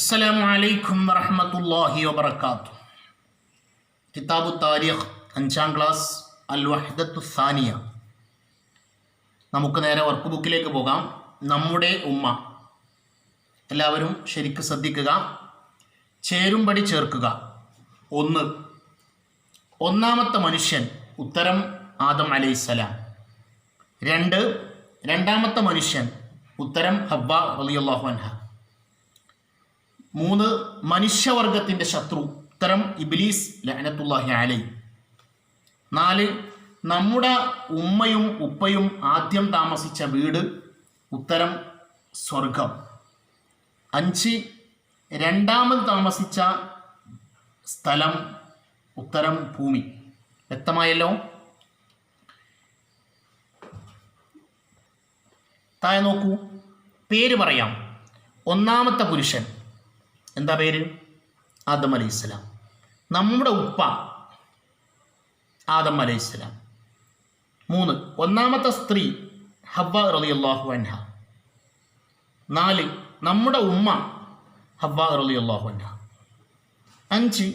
അസ്സലാമു അലൈക്കും വറഹ്മത്തുള്ളാഹി വബറകാത്തു കിതാബു താരിഖ് അഞ്ചാം ക്ലാസ് അൽ വഹദത്തു സാനിയ. നമുക്ക് നേരെ വർക്ക് ബുക്കിലേക്ക് പോകാം. നമ്മുടെ ഉമ്മ. എല്ലാവരും ശരിക്ക് ശ്രദ്ധിക്കുക. ചേരുംപടി ചേർക്കുക. ഒന്ന് ഒന്നാമത്തെ മനുഷ്യൻ ഉത്തരം ആദം അലൈസലാം രണ്ട് രണ്ടാമത്തെ മനുഷ്യൻ ഉത്തരം ഹബ്ബ റളിയല്ലാഹു അൻഹ. മൂന്ന് മനുഷ്യവർഗത്തിന്റെ ശത്രു. ഉത്തരം ഇബിലീസ് ലഹനത്തുല്ലാഹി അലൈ. നാല് നമ്മുടെ ഉമ്മയും ഉപ്പയും ആദ്യം താമസിച്ച വീട്. ഉത്തരം സ്വർഗം. അഞ്ച് രണ്ടാമത് താമസിച്ച സ്ഥലം ഉത്തരം ഭൂമി. വ്യക്തമായല്ലോ? താഴെ നോക്കൂ. പേര് പറയാം. ഒന്നാമത്തെ പുരുഷൻ. എന്താ പേര്? ആദം അലൈഹി സ്വലാം. നമ്മുടെ ഉപ്പ ആദം അലൈഹി സ്വലാം. മൂന്ന് ഒന്നാമത്തെ സ്ത്രീ ഹവ്വ റളിയല്ലാഹു അൻഹ. നാല് നമ്മുടെ ഉമ്മ ഹവ്വ റളിയല്ലാഹു അൻഹ. അഞ്ച്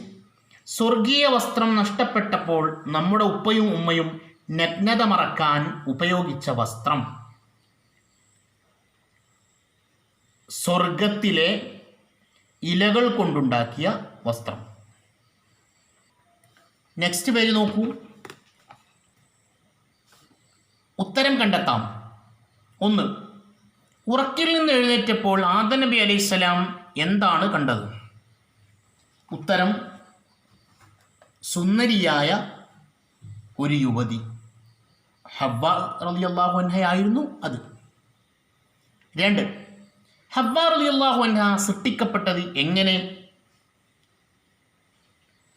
സ്വർഗീയ വസ്ത്രം നഷ്ടപ്പെട്ടപ്പോൾ നമ്മുടെ ഉപ്പയും ഉമ്മയും നഗ്നത മറക്കാൻ ഉപയോഗിച്ച വസ്ത്രം. സ്വർഗത്തിലെ ഇലകൾ കൊണ്ടുണ്ടാക്കിയ വസ്ത്രം. നെക്സ്റ്റ് പേര് നോക്കൂ. ഉത്തരം കണ്ടെത്താം. ഒന്ന് ഉറക്കിൽ നിന്ന് എഴുന്നേറ്റപ്പോൾ ആദ നബി അലൈഹിസ്സലാം എന്താണ് കണ്ടത്? ഉത്തരം സുന്ദരിയായ ഒരു യുവതി. ഹബ്ബ റളിയല്ലാഹു അൻഹയായിരുന്നു അത്. രണ്ട് ഹവ്വ റളിയല്ലാഹു അൻഹ സൃഷ്ടിക്കപ്പെട്ടത് എങ്ങനെ?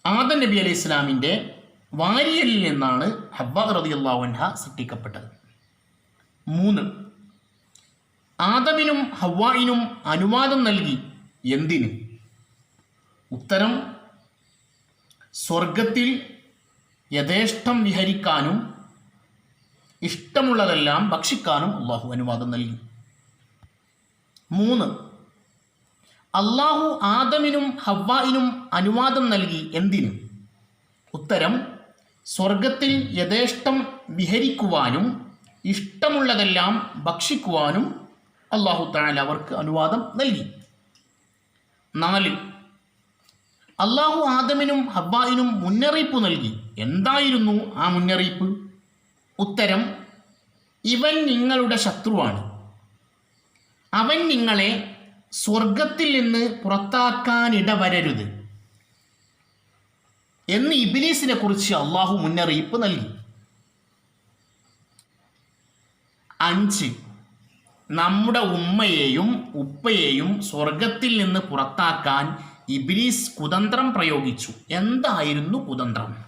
ആദം നബി അലൈഹി ഇസ്ലാമിന്റെ വാരിയലിൽ നിന്നാണ് ഹവ്വ റളിയല്ലാഹു അൻഹ സൃഷ്ടിക്കപ്പെട്ടത്. മൂന്ന് ആദമിനും ഹവ്വായിനും അനുവാദം നൽകി എന്തിന്? ഉത്തരം സ്വർഗത്തിൽ യഥേഷ്ടം വിഹരിക്കാനും ഇഷ്ടമുള്ളതെല്ലാം ഭക്ഷിക്കാനും അള്ളാഹു അനുവാദം നൽകി. മൂന്ന്. അള്ളാഹു ആദമിനും ഹവ്വായിനും അനുവാദം നൽകി എന്തിനു? ഉത്തരം സ്വർഗത്തിൽ യഥേഷ്ടം വിഹരിക്കുവാനും ഇഷ്ടമുള്ളതെല്ലാം ഭക്ഷിക്കുവാനും അള്ളാഹു താല അവർക്ക് അനുവാദം നൽകി. നാല് അള്ളാഹു ആദമിനും ഹബ്ബായിനും മുന്നറിയിപ്പ് നൽകി. എന്തായിരുന്നു ആ മുന്നറിയിപ്പ്? ഉത്തരം ഇവൻ നിങ്ങളുടെ ശത്രുവാണ്. അവൻ നിങ്ങളെ സ്വർഗത്തിൽ നിന്ന് പുറത്താക്കാനിട വരരുത് എന്ന് ഇബിലീസിനെ കുറിച്ച് അള്ളാഹു മുന്നറിയിപ്പ് നൽകി. അഞ്ച് നമ്മുടെ ഉമ്മയെയും ഉപ്പയെയും സ്വർഗത്തിൽ നിന്ന് പുറത്താക്കാൻ ഇബിലീസ് കുതന്ത്രം പ്രയോഗിച്ചു. എന്തായിരുന്നു കുതന്ത്രം?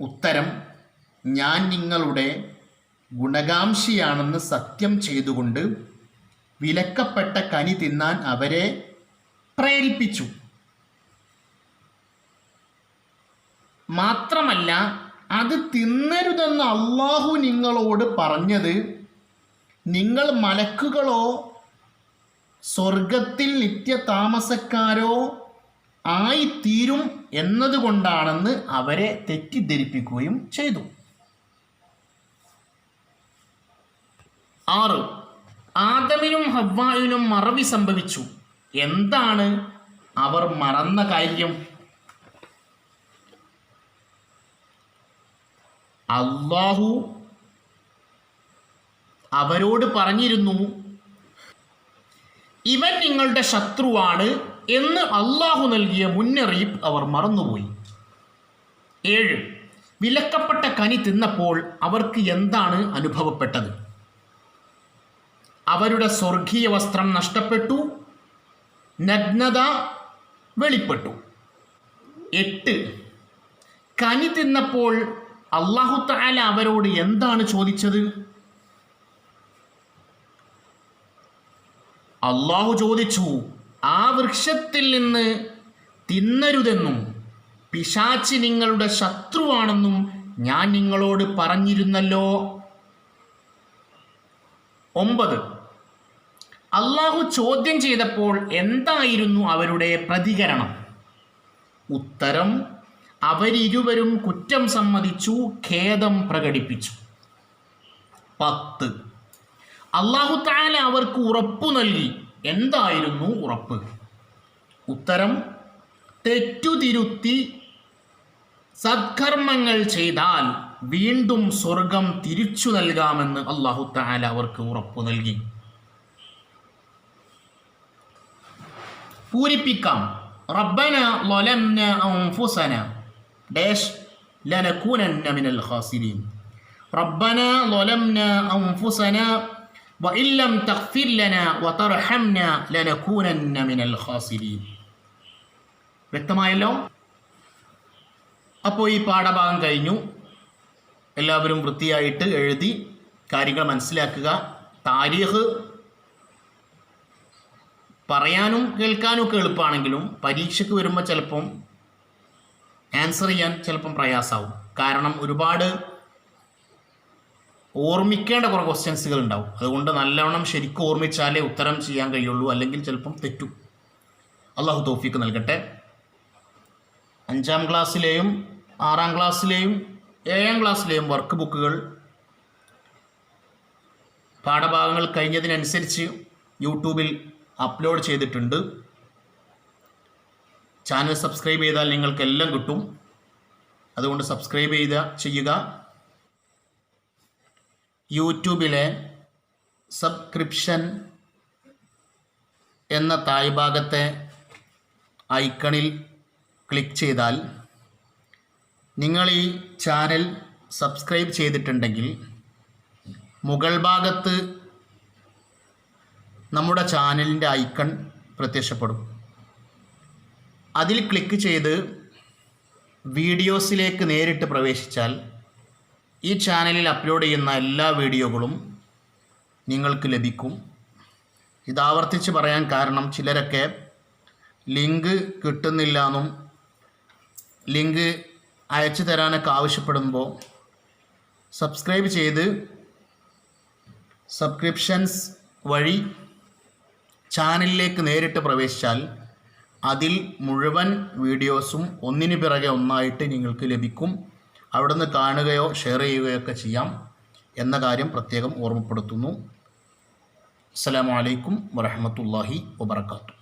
ഉത്തരം ഞാൻ നിങ്ങളുടെ ഗുണകാംക്ഷിയാണെന്ന് സത്യം ചെയ്തുകൊണ്ട് വിലക്കപ്പെട്ട കനി തിന്നാൻ അവരെ പ്രേരിപ്പിച്ചു. മാത്രമല്ല അത് തിന്നരുതെന്ന് അള്ളാഹു നിങ്ങളോട് പറഞ്ഞത് നിങ്ങൾ മലക്കുകളോ സ്വർഗത്തിൽ നിത്യ താമസക്കാരോ ആയിത്തീരും എന്നതുകൊണ്ടാണെന്ന് അവരെ തെറ്റിദ്ധരിപ്പിക്കുകയും ചെയ്തു. ആറ്. ആദമിനും ഹവ്വായിനും മറവി സംഭവിച്ചു. എന്താണ് അവർ മറന്ന കാര്യം? അള്ളാഹു അവരോട് പറഞ്ഞിരുന്നു ഇവൻ നിങ്ങളുടെ ശത്രുവാണ് എന്ന് അള്ളാഹു നൽകിയ മുന്നറിയിപ്പ് അവർ മറന്നുപോയി. ഏഴ്. വിലക്കപ്പെട്ട കനി തിന്നപ്പോൾ അവർക്ക് എന്താണ് അനുഭവപ്പെട്ടത്? അവരുടെ സ്വർഗീയ വസ്ത്രം നഷ്ടപ്പെട്ടു നഗ്നത വെളിപ്പെട്ടു. എട്ട്. കനി തിന്നപ്പോൾ അള്ളാഹു താല അവരോട് എന്താണ് ചോദിച്ചത്? അള്ളാഹു ചോദിച്ചു ആ വൃക്ഷത്തിൽ നിന്ന് തിന്നരുതെന്നും പിശാച്ചി നിങ്ങളുടെ ശത്രുവാണെന്നും ഞാൻ നിങ്ങളോട് പറഞ്ഞിരുന്നല്ലോ. ഒമ്പത്. അള്ളാഹു ചോദ്യം ചെയ്തപ്പോൾ എന്തായിരുന്നു അവരുടെ പ്രതികരണം? ഉത്തരം അവരിരുവരും കുറ്റം സമ്മതിച്ചു ഖേദം പ്രകടിപ്പിച്ചു. പത്ത്. അള്ളാഹു താല അവർക്ക് ഉറപ്പു നൽകി. എന്തായിരുന്നു ഉറപ്പ്? ഉത്തരം തെറ്റുതിരുത്തി സത്കർമ്മങ്ങൾ ചെയ്താൽ വീണ്ടും സ്വർഗം തിരിച്ചു നൽകാമെന്ന് അള്ളാഹു താല അവർക്ക് ഉറപ്പു നൽകി. പൂരിപ്പിക്കാം റബ്ബന ലൊലംന അൻഫുസന ഡാഷ് ലനകൂനന്ന മിനൽ ഖാസിരീൻ റബ്ബന ലൊലംന അൻഫുസന وإن لم تغفر لنا وترحمنا لنكونن من الخاسرين വ്യക്തമായല്ലോ അപ്പോൾ ഈ പാഠഭാഗം കഴിഞ്ഞു എല്ലാവരും വൃത്തിയായിട്ട് എഴുതി കാര്യങ്ങൾ മനസ്സിലാക്കുക താരീഖ് പറയാനും കേൾക്കാനും ഒക്കെ എളുപ്പമാണെങ്കിലും പരീക്ഷയ്ക്ക് വരുമ്പോൾ ചിലപ്പം ആൻസർ ചെയ്യാൻ ചിലപ്പം പ്രയാസമാവും കാരണം ഒരുപാട് ഓർമ്മിക്കേണ്ട കുറേ ക്വസ്റ്റ്യൻസുകൾ ഉണ്ടാവും അതുകൊണ്ട് നല്ലവണ്ണം ശരിക്കും ഓർമ്മിച്ചാലേ ഉത്തരം ചെയ്യാൻ കഴിയുള്ളൂ. അല്ലെങ്കിൽ ചിലപ്പം തെറ്റും. അള്ളാഹു തോഫിക്ക് നൽകട്ടെ. അഞ്ചാം ക്ലാസ്സിലെയും ആറാം ക്ലാസ്സിലെയും ഏഴാം ക്ലാസ്സിലെയും വർക്ക് ബുക്കുകൾ പാഠഭാഗങ്ങൾ കഴിഞ്ഞതിനനുസരിച്ച് യൂട്യൂബിൽ അപ്ലോഡ് ചെയ്തിട്ടുണ്ട്. ചാനൽ സബ്സ്ക്രൈബ് ചെയ്താൽ നിങ്ങൾക്ക് എല്ലാം കിട്ടും. അതുകൊണ്ട് സബ്സ്ക്രൈബ് ചെയ്ത ചെയ്യുക. യൂട്യൂബിലെ സബ്സ്ക്രിപ്ഷൻ എന്ന താഴ്ഭാഗത്തെ ഐക്കണിൽ ക്ലിക്ക് ചെയ്താൽ നിങ്ങൾ ഈ ചാനൽ സബ്സ്ക്രൈബ് ചെയ്തിട്ടുണ്ടെങ്കിൽ മുകൾ ഭാഗത്ത് നമ്മുടെ ചാനലിന്റെ ഐക്കൺ പ്രത്യക്ഷപ്പെടും. അതിൽ ക്ലിക്ക് ചെയ്ത് വീഡിയോസിലേക്ക് നേരിട്ട് പ്രവേശിച്ചാൽ ഈ ചാനലിൽ അപ്ലോഡ് ചെയ്യുന്ന എല്ലാ വീഡിയോകളും നിങ്ങൾക്ക് ലഭിക്കും. ഇത് ആവർത്തിച്ച് പറയാൻ കാരണം ചിലരൊക്കെ ലിങ്ക് കിട്ടുന്നില്ല എന്നും ലിങ്ക് അയച്ചു തരാനൊക്കെ ആവശ്യപ്പെടുമ്പോൾ സബ്സ്ക്രൈബ് ചെയ്ത് സബ്സ്ക്രിപ്ഷൻസ് വഴി ചാനലിലേക്ക് നേരിട്ട് പ്രവേശിച്ചാൽ അതിൽ മുഴുവൻ വീഡിയോസും ഒന്നിനു പിറകെ ഒന്നായിട്ട് നിങ്ങൾക്ക് ലഭിക്കും. അവിടുന്ന് കാണുകയോ ഷെയർ ചെയ്യുകയോ ഒക്കെ ചെയ്യാം എന്ന കാര്യം പ്രത്യേകം ഓർമ്മപ്പെടുത്തുന്നു. അസ്സലാമു അലൈക്കും വറഹ്മത്തുള്ളാഹി വബർക്കാത്തു